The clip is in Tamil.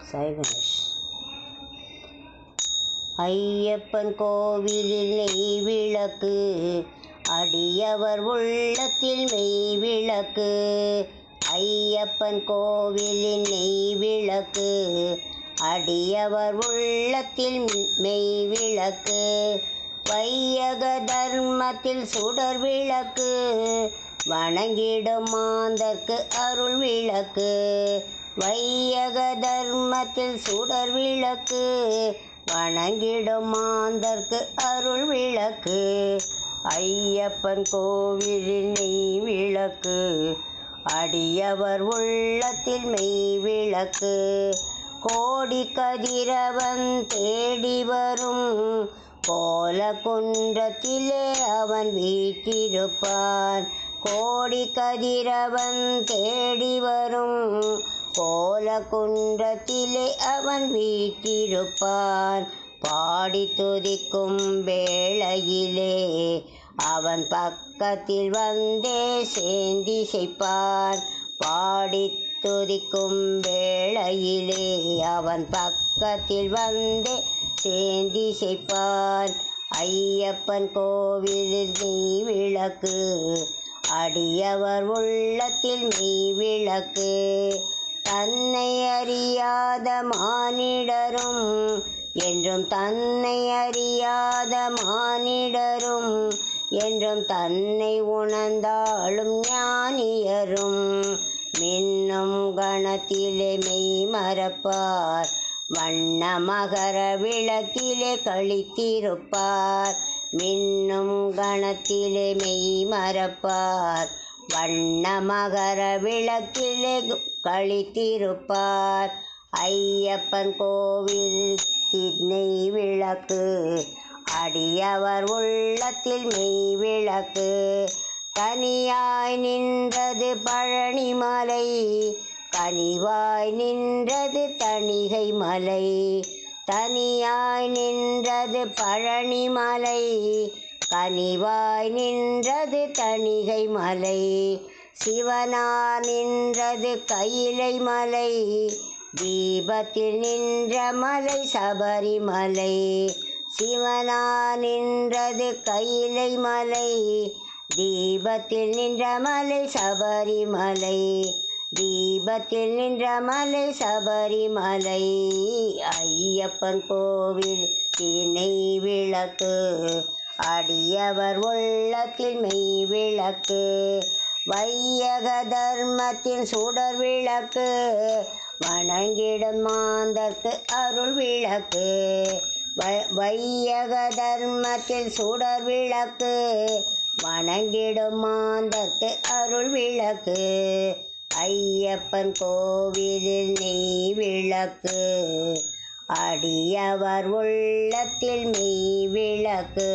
சாய் கணேஷ். ஐயப்பன் கோவிலில் நெய் விளக்கு அடியவர் உள்ளத்தில் மெய் விளக்கு ஐயப்பன் கோவிலின் நெய் விளக்கு அடியவர் உள்ளத்தில் மெய் விளக்கு வையக தர்மத்தில் சுடர் விளக்கு வணங்கிடும் மாந்தர்க்கு அருள் விளக்கு. வையக தர்மத்தில் சுடர் விளக்கு. வணங்கிடும் மாந்தர்க்கு அருள் விளக்கு. ஐயப்பன் கோவிலின் நெய் விளக்கு. அடியவர் உள்ளத்தில் மெய் விளக்கு. கோடி கதிரவன் தேடி வரும். கோல குன்றத்திலே அவன் வீற்றிருப்பான். கோடி கதிரவன் தேடி வரும். கோல குன்றத்திலே அவன் வீட்டிருப்பான் பாடி துதிக்கும் வேளையிலே அவன் பக்கத்தில் வந்தே சேந்தி செய்ப்பான் பாடி துதிக்கும் வேளையிலே அவன் பக்கத்தில் வந்தே சேந்தி செய்ப்பான் ஐயப்பன் கோவிலில் நீ விளக்கு அடியவர் உள்ளத்தில் மெய் விளக்கு. தன்னை அறியாத மானிடரும் என்றும் தன்னை அறியாத மானிடரும் என்றும் தன்னை உணர்ந்தாலும் ஞானியரும். மின்னும் கணத்திலே மெய் மறப்பார். வண்ண மகர விளக்கிலே கழித்திருப்பார் மின்னும் கணத்திலே மெய் மறப்பார். வண்ண மகர விளக்கிலே கழித்திருப்பார் ஐயப்பன் கோவில் திண்ணை விளக்கு அடியவர் உள்ளத்தில் மெய் விளக்கு. தனியாய் நின்றது பழனிமலை கனிவாய் நின்றது தணிகை மலை. தனியாய் நின்றது பழனிமலை கனிவாய் நின்றது தணிகை மலை. சிவனா நின்றது கையிலை மலை. தீபத்தில் நின்ற மலை சபரிமலை. சிவனா நின்றது கையிலை மலை. தீபத்தில் நின்ற மலை சபரிமலை. தீபத்தில் நின்ற மலை சபரிமலை ஐயப்பன் கோவில் திணை விளக்கு. அடியவர் உள்ளத்தில் மெய் விளக்கு. வையக தர்மத்தின் சுடர் விளக்கு. வணங்கிடும் மாந்தர்க்கு அருள் விளக்கு. வையக தர்மத்தில் சுடர் விளக்கு. வணங்கிடும் மாந்தர்க்கு அருள் விளக்கு. ஐயப்பன் கோவிலில் நீ விளக்கு. அடியவர் உள்ளத்தில் நீ விளக்கு.